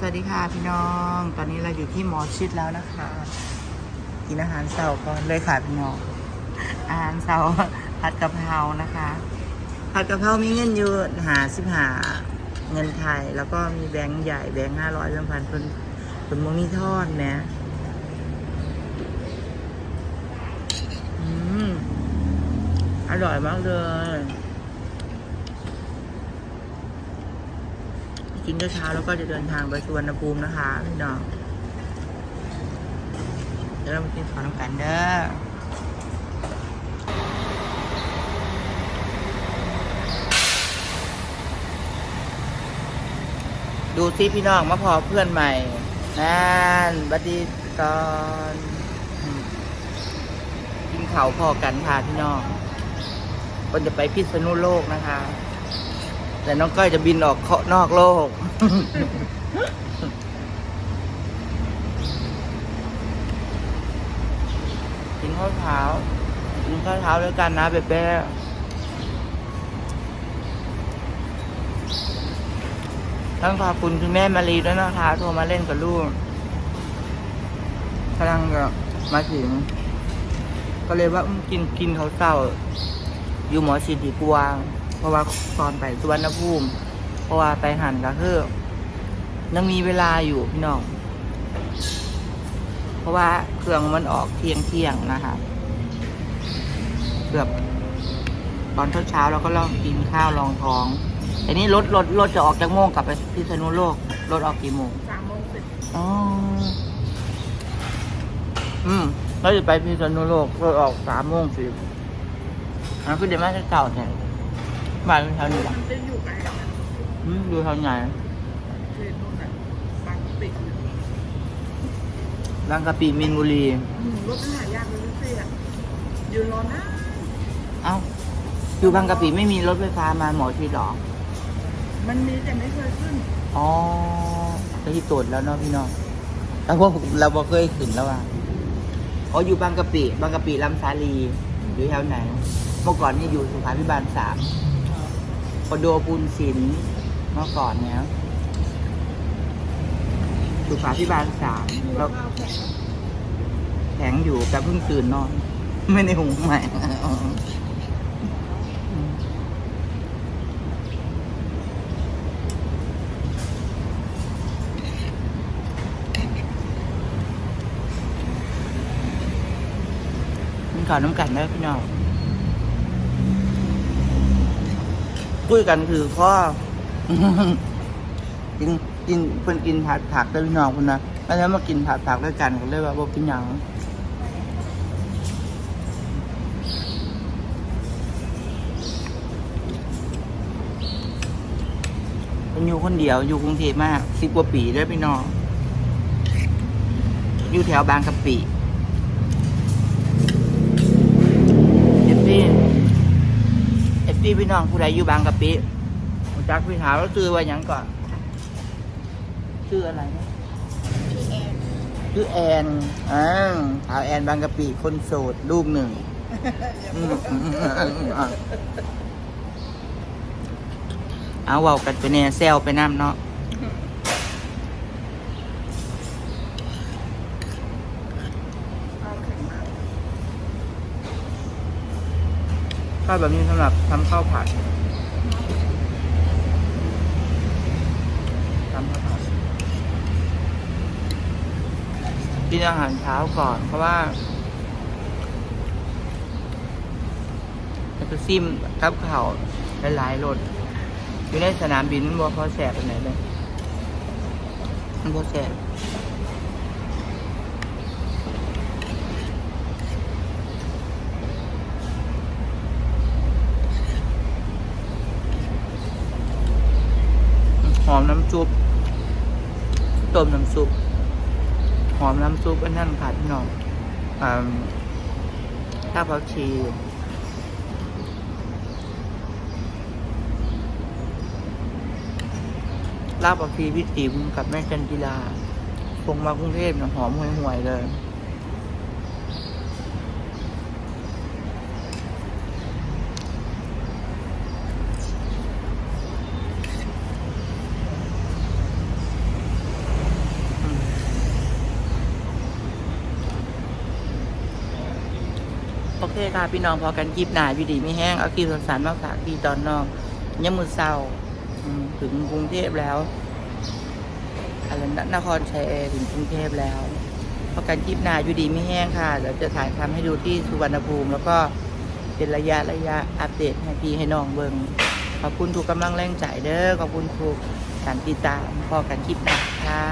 สวัสดีค่ะพี่น้อง ตอนนี้เราอยู่ที่หมอชิดแล้วนะคะ กินอาหารเช้าก่อนเลยค่ะพี่น้อง อาหารเช้าผัดกะเพรานะคะ ผัดกะเพรามีเงินอยู่หาสิบหาเงินไทย แล้วก็มีแบงค์ใหญ่แบงค์ห้าร้อยแบงค์พันเป็นเป็นโมมีทอดนะอืมอร่อยมากเลย กินเช้าแล้วก็จะเดินทางไปสุวรรณภูมินะคะพี่น้องเดี๋ยวเรามากินข้าวน้ำกันเด้อดูซิพี่น้องมาพอเพื่อนใหม่นั่นบัดดีตอนกินข้าวพอกันค่ะพี่น้องคนจะไปพิษณุโลกนะคะ แต่น้องก้อยจะบินออกเคาะนอกโลก กินข้าวเช้ากินข้าวเช้าด้วยกันนะเบ๊เป้ต้องขอบคุณคุณแม่มารีด้วยนะคะ โทรมาเล่นกับลูกกำลังมาถึง ก็เลยว่ากินกินเขาวเช้า อยู่หมอชิดดีกว่า เพราะว่าตอนไปสุวรรณภูมิ เพราะว่าไปหันก็คือยังมีเวลาอยู่พี่น้อง เพราะว่าเครื่องมันออกเที่ยงเที่ยงๆนะคะเกือบตอนเช้าเช้าๆเราก็ลองกินข้าวรองท้องแต่นี้รถรถรถจะออกจากโมงกลับไปพิษณุโลกรถออกกี่โมงสามโมงสิบอ๋ออืมเราจะไปพิษณุโลกรถออกสามโมงสิบอันนคือเดี๋ยวแม่จะเก่าแทน บ้านแถวนี้มัละนจะอยู่ไกลกันนะอืมดูแถวไหนคือนู่นน่ะบางปิดบางกะปิมีนบุรีรถมันหายากเลยพี่อะยืนรอนะเอ้า อยู่บางกะปิไม่มีรถไฟฟ้ามาหมอชิดหรอ มันมีแต่ไม่เคยขึ้นอ๋อจะที่ตรวจแล้วเนาะพี่น้องแล้วพวกเราบอกเคยขึ้นแล้วอะอ๋ออยู่บางกะปิ บางกะปิลำสาลี อยู่แถวไหน เมื่อก่อนนี่อยู่สุขาพิบาลสาม คอนโดปูนศิลเมื่อก่อนเนี่ยสุขาพิบาลสามแล้วแข็งอยู่แต่เพิ่งตื่นนอน ไม่ได้หุงใหม่ข้าวน้ำกันได้พี่น้อง คุยกันคือข้อกินกินเพิ่นกินผัดผักได้พี่น้องคนนะแล้วถ้ามากินผัดผักด้วยกันก็เลยว่าบ่เป็นหยังเป็นอยู่คนเดียวอยู่กรุงเทพมากสิบกว่าปีได้วพี่น้องอยู่แถวบางกะปิ ซีพี่น้องผู้ใดอยู่บางกะปิผมจักพี่ถามว่าซื้อว่าหยังก่อนชื่ออะไรนะพี่แอนชื่อแอนอ่าสาวแอนบางกะปิคนโสดลูกหนึ่งอืมอืมอืมอืมอะเอาเว้ากันไปแน่แซวไปน้ำเนาะ ข้าวแข็งมาก ข้าวแบบนี้สำหรับทำข้าวผัดทำข้าวผัดกินอาหารเช้าก่อน เพราะว่าจะซิมกับข่าวหลายๆรถอยู่ในสนามบินมันบ่พอแสบไปไหนเลยมันพอแสบ มน้ำซุปต้มน้ำซุปหอมน้ำซุปอันนั่นค่ะพี่น้องข้าวผักชีลาบผักชีพี่ติ๋มกับแม่จันจิลาคงมากรุงเทพเนะหอมห่วยๆเลย โอเคค่ะ พี่น้องพอกันคลิปหนาอยู่ดีไม่แห้งเอาคลิปสารมาฝากพี่ตอนน้องยังมือเศร้าถึงกรุงเทพแล้วอะไรนะนครชัยถึงกรุงเทพแล้วพอกันคลิปหนาอยู่ดีไม่แห้งค่ะเดี๋ยวจะถ่ายทำให้ดูที่สุวรรณภูมิ แล้วก็เป็นระยะระยะอัปเดตให้พี่ให้น้องเบิงขอบคุณทุกกำลังแรงใจเด้อขอบคุณทุกการติดตามพอกันคลิปหนาค่ะ